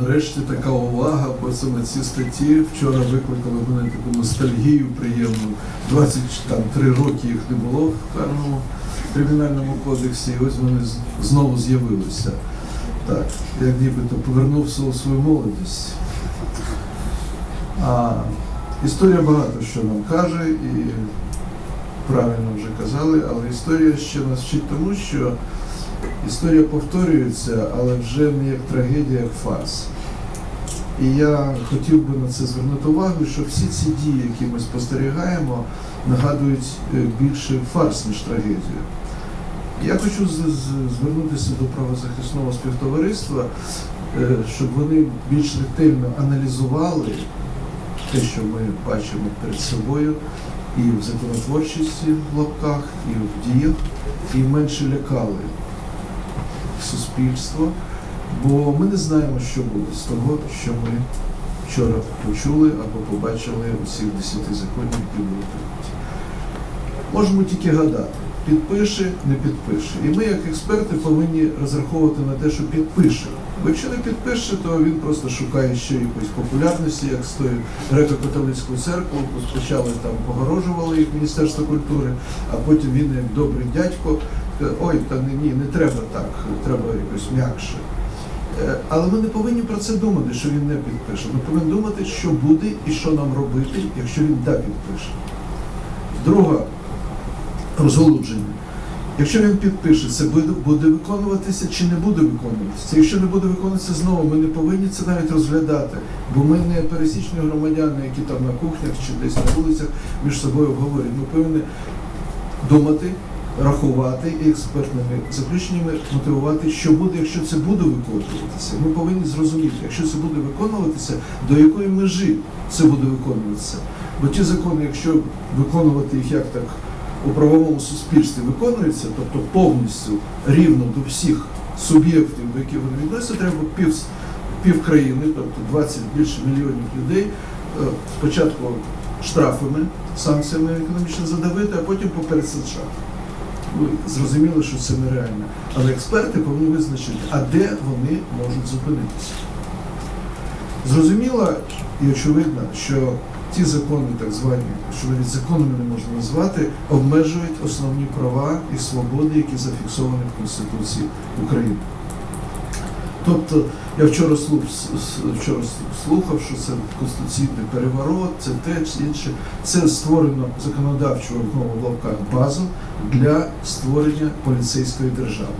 нарешті така увага, бо саме ці статті вчора викликали мене таку ностальгію приємну. 23 роки їх не було в карному кримінальному кодексі, і ось вони знову з'явилися. Так, як нібито повернувся у свою молодість. А історія багато що нам каже, і правильно вже казали, але історія ще нас вчить тому, що історія повторюється, але вже не як трагедія, як фарс. І я хотів би на це звернути увагу, що всі ці дії, які ми спостерігаємо, нагадують е, більше фарс, ніж трагедію. Я хочу звернутися до правозахисного співтовариства, е, щоб вони більш ретельно аналізували те, що ми бачимо перед собою, і в законотворчості в лапках, і в діях, і менше лякали суспільство, бо ми не знаємо, що буде з того, що ми вчора почули або побачили у цих десяти законів, які були прийняті. Можемо тільки гадати, підпише, не підпише. І ми, як експерти, повинні розраховувати на те, що підпише. Бо якщо не підпише, то він просто шукає ще якоїсь популярності, як з тою греко-католицькою церквою, спочатку там погорожували їх Міністерство культури, а потім він, як добрий дядько, ой, та ні, ні, не треба так, треба якось м'якше. Е, Але ми не повинні про це думати, що він не підпише. Ми повинні думати, що буде і що нам робити, якщо він да підпише. Друга розголудження. Якщо він підпише, це буде виконуватися чи не буде виконуватися. Якщо не буде виконуватися знову, ми не повинні це навіть розглядати, бо ми не пересічні громадяни, які там на кухнях чи десь на вулицях між собою обговорюють. Ми повинні думати, рахувати і експертними заключеннями мотивувати, що буде, якщо це буде виконуватися. Ми повинні зрозуміти, якщо це буде виконуватися, до якої межі це буде виконуватися. Бо ті закони, якщо виконувати їх як так у правовому суспільстві виконуються, тобто повністю рівно до всіх суб'єктів, до яких вони відносяться, треба пів, пів країни, тобто 20 більше мільйонів людей, е, спочатку штрафами, санкціями економічно задавити, а потім поперед Зрозуміло, що це нереально. Але експерти повинні визначити, а де вони можуть зупинитися. Зрозуміло і очевидно, що ті закони, так звані, що навіть законами не можна назвати, обмежують основні права і свободи, які зафіксовані в Конституції України. Тобто, я вчора слух, вчора слухав, що це конституційний переворот, це те чи інше. Це створено законодавчу знову в лавках базу для створення поліцейської держави.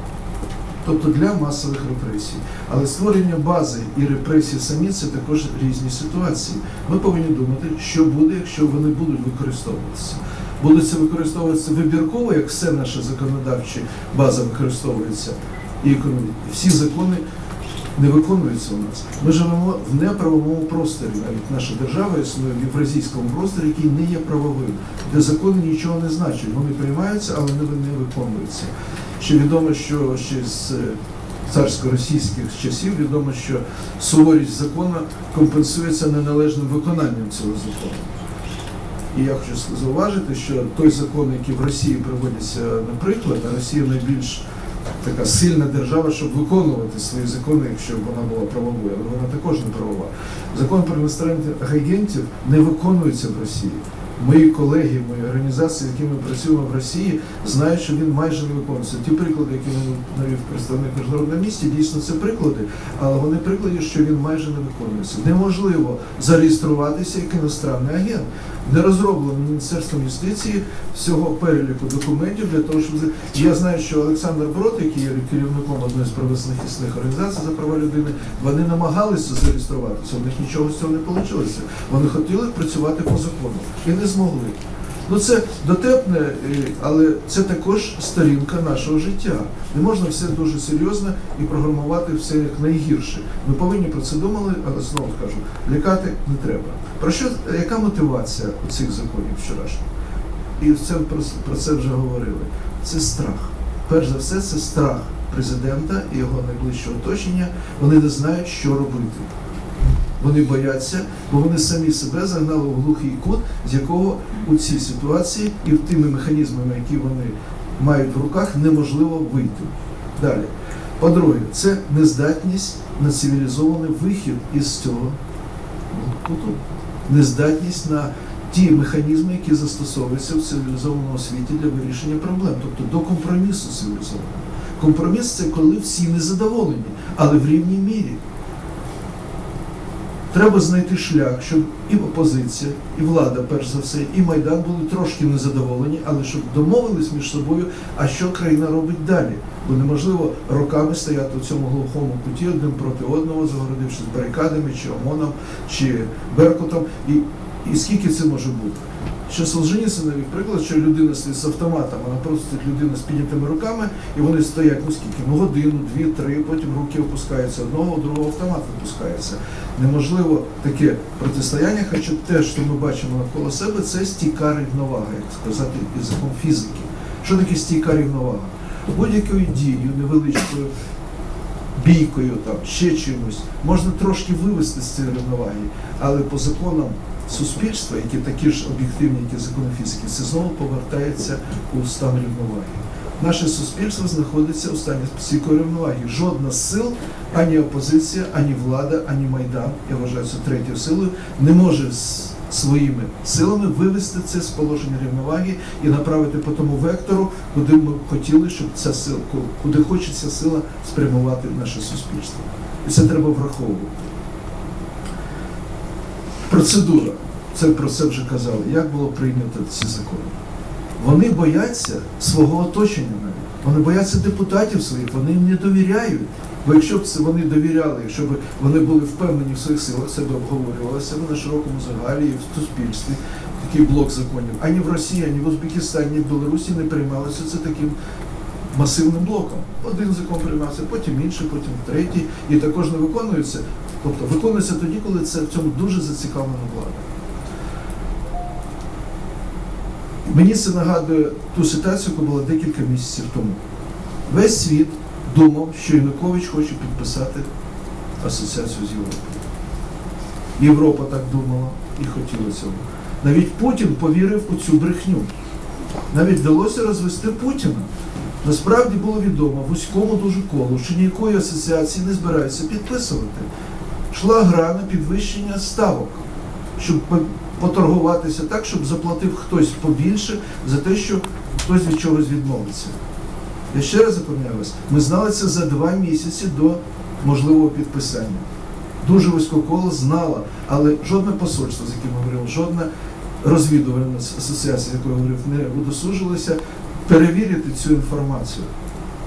Тобто для масових репресій. Але створення бази і репресії самі це також різні ситуації. Ми повинні думати, що буде, якщо вони будуть використовуватися. Будуть це використовуватися вибірково, як все наша законодавча база використовується, і всі закони не виконуються у нас. Ми живемо в неправовому просторі. Навіть наша держава існує в євразійському просторі, який не є правовим, де закони нічого не значать. Вони приймаються, але не, не виконуються. Ще відомо, що ще з е, царсько-російських часів відомо, що суворість закону компенсується неналежним виконанням цього закону. І я хочу зауважити, що той закон, який в Росії приводиться наприклад, а Росія найбільш така сильна держава, щоб виконувати свої закони, якщо вона була правовою, але вона також не правова. Закон про іностранних агентів не виконується в Росії. Мої колеги, мої організації, з якими ми працюємо в Росії, знають, що він майже не виконується. Ті приклади, які навів представник міжнародного місті, дійсно це приклади, але вони приклади, що він майже не виконується. Неможливо зареєструватися як іностранний агент. Не розроблено Міністерством юстиції всього переліку документів для того, щоб я знаю, що Олександр Брод, який є керівником одної з правозахисних організацій за права людини, вони намагалися зареєструватися. У них нічого з цього не вийшло. Вони хотіли працювати по закону і не змогли. Ну це дотепне, е, але це також сторінка нашого життя. Не можна все дуже серйозно і програмувати все як найгірше. Ми повинні про це думали, але знову кажу, лякати не треба. Про що яка мотивація у цих законів вчорашніх? І це про, про це вже говорили. Це страх. Перш за все, це страх президента і його найближчого оточення. Вони не знають, що робити. Вони бояться, бо вони самі себе загнали в глухий кут, з якого у цій ситуації і тими механізмами, які вони мають в руках, неможливо вийти. Далі. По-друге, це нездатність на цивілізований вихід із цього куту. Нездатність на ті механізми, які застосовуються в цивілізованому світі для вирішення проблем, тобто до компромісу цивілізованого. Компроміс це коли всі незадоволені, але в рівній мірі. Треба знайти шлях, щоб і опозиція, і влада, перш за все, і Майдан були трошки незадоволені, але щоб домовились між собою, а що країна робить далі. Бо неможливо роками стояти у цьому глухому куті один проти одного, загородившись барикадами, чи ОМОНом, чи Беркутом. І, і скільки це може бути? Що Солженіцин приклад, що людина з автоматом, вона просто людина з піднятими руками, і вони стоять ну скільки? Ну годину, дві, три, потім руки опускаються одного, другого автомат опускається. Неможливо таке протистояння, хоча те, що ми бачимо навколо себе, це стійка рівновага, як сказати, язиком фізики. Що таке стійка рівновага? Будь-якою дією, невеличкою бійкою, там, ще чимось, можна трошки вивести з цієї рівноваги, але по законам суспільства, які такі ж об'єктивні, як і закони фізики, це знову повертається у стан рівноваги. Наше суспільство знаходиться у стані рівноваги. Жодна з сил, ані опозиція, ані влада, ані майдан, я вважаю це третьою силою, не може своїми силами вивести це з положення рівноваги і направити по тому вектору, куди ми хотіли, щоб ця сила, куди хоче ця сила спрямувати наше суспільство. І це треба враховувати. Процедура. Це про це вже казали. Як було прийнято ці закони? Вони бояться свого оточення навіть. Вони бояться депутатів своїх, вони їм не довіряють. Бо якщо б це вони довіряли, якщо б вони були впевнені в своїх силах, це б обговорювалося на широкому загалі і в суспільстві, такий блок законів. Ані в Росії, ані в Узбекистані, ані в Білорусі не приймалося це таким масивним блоком. Один закон приймався, потім інший, потім третій, і також не виконується. Тобто виконується тоді, коли це в цьому дуже зацікавлена влада. Мені це нагадує ту ситуацію, яка була декілька місяців тому. Весь світ думав, що Янукович хоче підписати асоціацію з Європою. Європа так думала і хотіла цього. Навіть Путін повірив у цю брехню. Навіть вдалося розвести Путіна. Насправді було відомо вузькому дуже колу, що ніякої асоціації не збираються підписувати. Шла гра на підвищення ставок, щоб поторгуватися так, щоб заплатив хтось побільше за те, що хтось від чогось відмовиться. Я ще раз запевняю вас, ми знали це за два місяці до можливого підписання. Дуже вузько коло знала, але жодне посольство, з яким я говорив, жодна розвідувальна асоціація, з якою говорив, не удосужилася перевірити цю інформацію.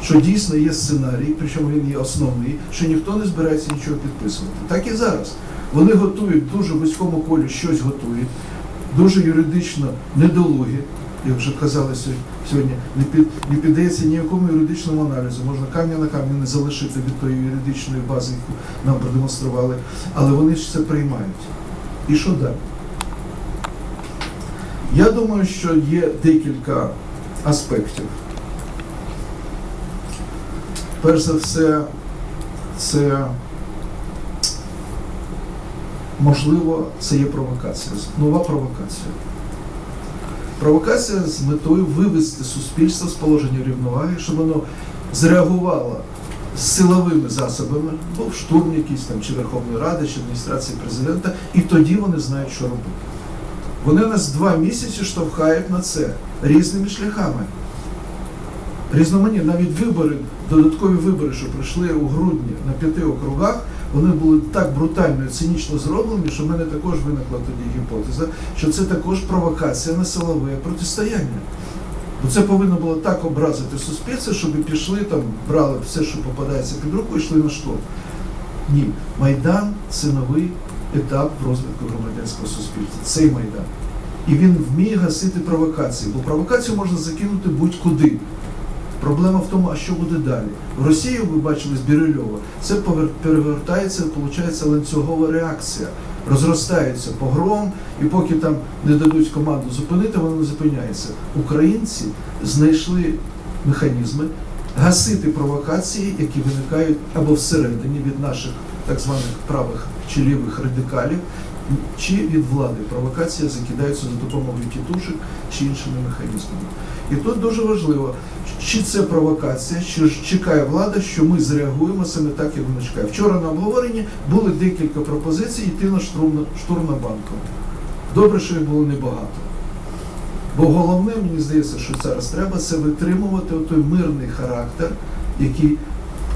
Що дійсно є сценарій, причому він є основний, що ніхто не збирається нічого підписувати. Так і зараз. Вони готують дуже вузькому колі щось готують, дуже юридично недолугі, як вже казали сьогодні- не, під, не піддається ніякому юридичному аналізу. Можна камня на камні не залишити від тої юридичної бази, яку нам продемонстрували, але вони ж це приймають. І що далі? Я думаю, що є декілька аспектів. Перш за все, це можливо, це є провокація, нова провокація. Провокація з метою вивести суспільство з положення рівноваги, щоб воно зреагувало з силовими засобами, був штурм якийсь там чи Верховної Ради, чи адміністрації президента, і тоді вони знають, що робити. Вони нас два місяці штовхають на це різними шляхами. Різноманітні, навіть вибори, додаткові вибори, що пройшли у грудні на п'яти округах, вони були так брутально і цинічно зроблені, що в мене також виникла тоді гіпотеза, що це також провокація на силове протистояння. Бо це повинно було так образити суспільство, щоб пішли там, брали все, що попадається під руку, і йшли на штурм. Ні, Майдан це новий етап розвитку громадянського суспільства. Цей Майдан. І він вміє гасити провокації, бо провокацію можна закинути будь-куди. Проблема в тому, а що буде далі. В Росії, ви бачили з Бірильова, це перевертається, виходить ланцюгова реакція. Розростається погром, і поки там не дадуть команду зупинити, воно не зупиняється. Українці знайшли механізми гасити провокації, які виникають або всередині від наших так званих правих чи лівих радикалів, чи від влади провокація закидається за допомогою тітушек чи іншими механізмами. І тут дуже важливо, чи це провокація, чи чекає влада, що ми зреагуємо саме так, як вона чекає. Вчора на обговоренні були декілька пропозицій йти на штурм, штурм на банку. Добре, що їх було небагато. Бо головне, мені здається, що зараз треба це витримувати той мирний характер, який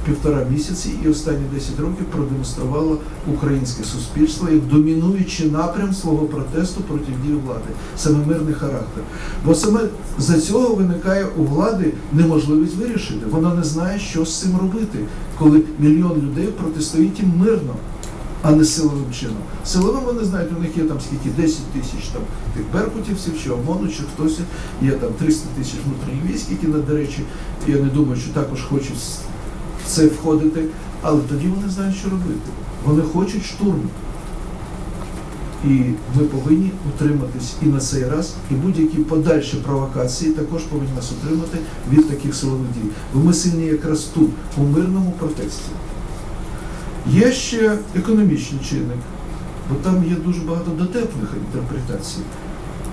півтора місяці і останні 10 років продемонструвало українське суспільство як домінуючий напрям свого протесту проти дії влади, саме мирний характер. Бо саме за цього виникає у влади неможливість вирішити. Вона не знає, що з цим робити, коли мільйон людей протистоїть їм мирно. А не силовим чином. Силовим вони знають, у них є там скільки 10 тисяч там тих беркутівців чи ОМОНу, чи хтось є там 300 тисяч внутрішніх військ, які, до речі, я не думаю, що також хочуть це входити, але тоді вони знають, що робити. Вони хочуть штурму. І ми повинні утриматись і на цей раз, і будь-які подальші провокації також повинні нас утримати від таких силових дій. Бо ми сильні якраз тут, у мирному протесті. Є ще економічний чинник, бо там є дуже багато дотепних інтерпретацій.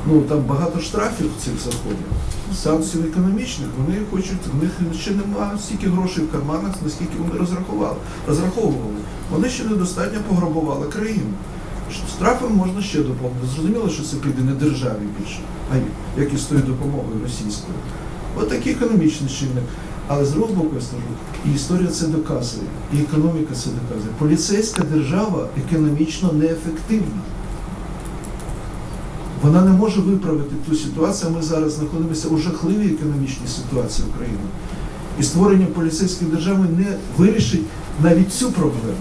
Ну там багато штрафів цих заходів. Санкцій економічних, вони хочуть, в них ще немає стільки грошей в карманах, наскільки вони розрахували, розраховували. Вони ще недостатньо пограбували країну. Штрафом можна ще доповнити. Зрозуміло, що це піде не державі більше, а як і з тою допомогою російською. От такий економічний чинник. Але з другого боку я скажу, і історія це доказує, і економіка це доказує. Поліцейська держава економічно неефективна. Вона не може виправити ту ситуацію. Ми зараз знаходимося у жахливій економічній ситуації України. І створення поліцейської держави не вирішить навіть цю проблему.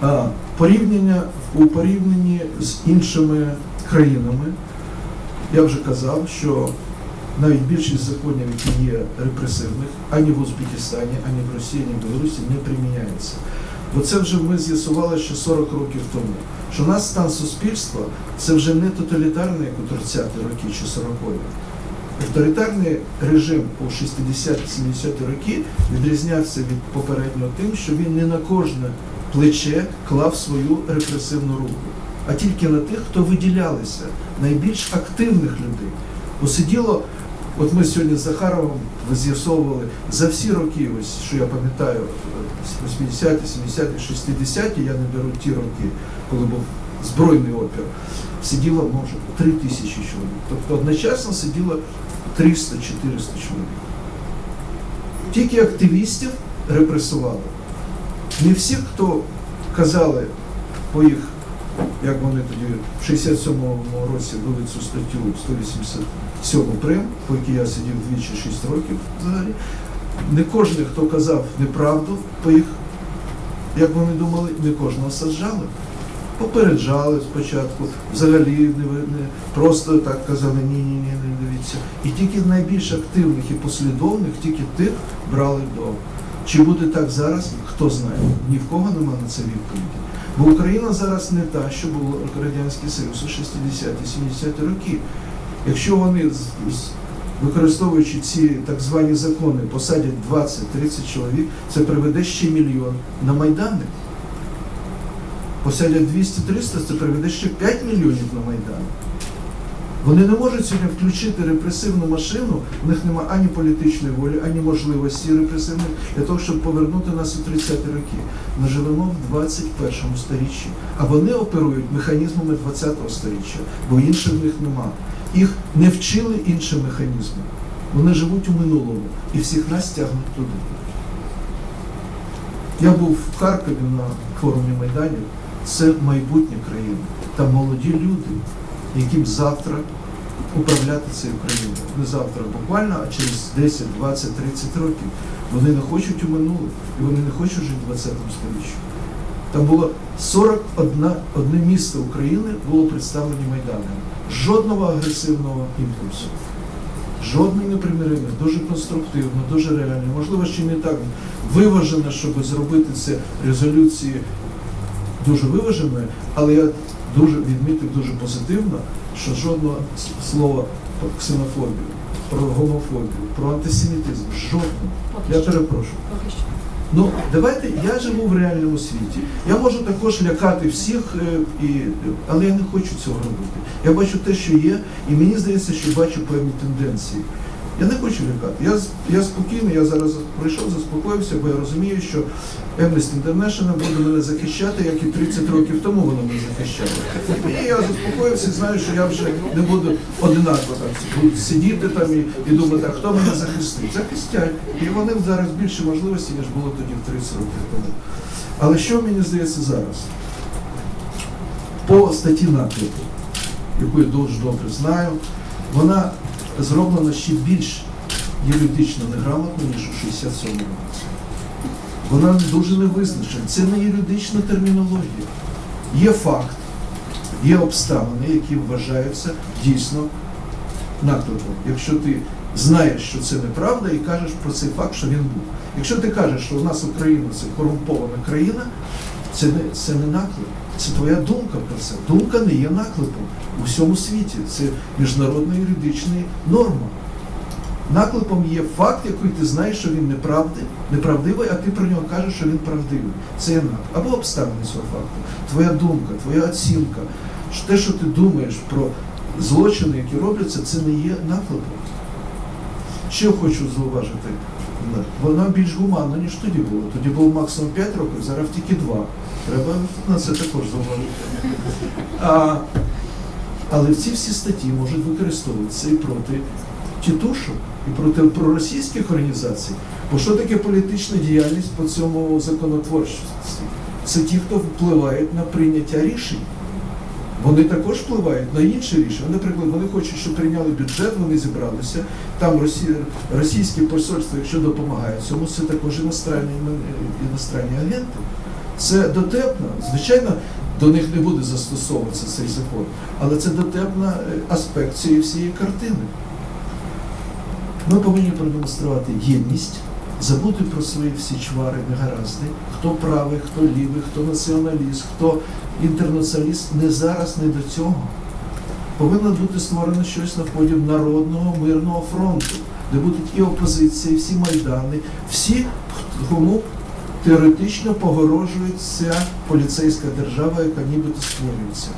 А порівняння у порівнянні з іншими країнами, я вже казав, що навіть більшість законів, які є репресивних, ані в Узбекистані, ані в Росії, ані в Білорусі не приміняються. Бо це вже ми з'ясували ще 40 років тому, що наш стан суспільства це вже не тоталітарний, як у 30-ті роки чи 40-ті. Авторитарний режим у 60-70-ті роки відрізнявся від попереднього тим, що він не на кожне плече клав свою репресивну руку, а тільки на тих, хто виділялися, найбільш активних людей. Бо сиділо, от ми сьогодні з Захаровим з'ясовували за всі роки, ось що я пам'ятаю, з 80-ті, 70-ті, 60-ті, я не беру ті роки, коли був збройний опір, сиділо, може, 3 тисячі чоловік. Тобто одночасно сиділо 300-400 чоловік. Тільки активістів репресували. Не всіх, хто казали по їх, як вони тоді в 67-му році ввели цю статтю 187 прим, по якій я сидів двічі 6 років взагалі. Не кожен, хто казав неправду по їх, як вони думали, не кожного саджали. Попереджали спочатку, взагалі не, не просто так казали ні, ні, ні, не дивіться. І тільки найбільш активних і послідовних, тільки тих брали до. Чи буде так зараз, хто знає. Ні в кого нема на це відповіді. Бо Україна зараз не та, що була Радянський Союз у 60-70-ті роки. Якщо вони, використовуючи ці так звані закони, посадять 20-30 чоловік, це приведе ще мільйон на Майдани. Посадять 200-300, це приведе ще 5 мільйонів на Майдан. Вони не можуть сьогодні включити репресивну машину, у них немає ані політичної волі, ані можливості репресивної для того, щоб повернути нас у 30-ті роки. Ми живемо в 21-му сторіччі, а вони оперують механізмами 20-го сторіччя, бо інших в них нема. Їх не вчили інші механізми. Вони живуть у минулому і всіх нас тягнуть туди. Я був в Харкові на форумі Майданів. Це майбутнє країни. Там молоді люди, яким завтра управляти цією країною. Не завтра буквально, а через 10, 20, 30 років. Вони не хочуть у минуле, і вони не хочуть жити в 20 сторіччі. Там було 41 одне місто України було представлені Майданами. Жодного агресивного імпульсу. Жодний непримиримий, дуже конструктивно, дуже реально. Можливо, ще не так виважено, щоб зробити це резолюції дуже виваженою, але я дуже відмітив дуже позитивно, що жодного слова про ксенофобію, про гомофобію, про антисемітизм, жодного. Я перепрошую. Ну, давайте, я живу в реальному світі. Я можу також лякати всіх, е, і, але я не хочу цього робити. Я бачу те, що є, і мені здається, що бачу певні тенденції. Я не хочу лякати. Я, я спокійний, я зараз прийшов, заспокоївся, бо я розумію, що Amnesty International буде мене захищати, як і 30 років тому воно мене захищало. І я заспокоївся, знаю, що я вже не буду одинаково буду сидіти там і, і думати, а хто мене захистить? Захистять. І вони зараз більше можливості, ніж було тоді в 30 років тому. Але що мені здається зараз? По статті наклепу, яку я дуже добре знаю, вона зроблена ще більш юридично неграмотно, ніж у 67 році. Вона дуже невизначена. Це не юридична термінологія. Є факт, є обставини, які вважаються дійсно наклепом. Якщо ти знаєш, що це неправда, і кажеш про цей факт, що він був. Якщо ти кажеш, що у нас Україна це корумпована країна, це не, це не наклеп. Це твоя думка про це. Думка не є наклепом у всьому світі. Це міжнародна юридична норма. Наклепом є факт, який ти знаєш, що він неправди, неправдивий, а ти про нього кажеш, що він правдивий. Це є наклеп. Або обставини цього факту. Твоя думка, твоя оцінка. Те, що ти думаєш про злочини, які робляться, це не є наклепом. Що хочу зауважити? Вона більш гуманна, ніж тоді було. Тоді було максимум 5 років, зараз тільки 2. Треба на це також. А, але ці всі статті можуть використовуватися і проти тітушок, і проти проросійських організацій. Бо що таке політична діяльність по цьому законотворчості? Це ті, хто впливають на прийняття рішень. Вони також впливають на інші рішення. Наприклад, вони хочуть, щоб прийняли бюджет, вони зібралися. Там росі... російське посольство, якщо допомагає цьому, це також іностранні, іностранні агенти. Це дотепно. Звичайно, до них не буде застосовуватися цей закон, але це дотепна е, аспект цієї всієї картини. Ми повинні продемонструвати єдність, забути про свої всі чвари, негаразди, хто правий, хто лівий, хто націоналіст, хто інтернаціоналіст. Не зараз, не до цього. Повинно бути створено щось на подіб народного мирного фронту, де будуть і опозиція, і всі майдани, всі, кому теоретично погорожується поліцейська держава, яка нібито створюється.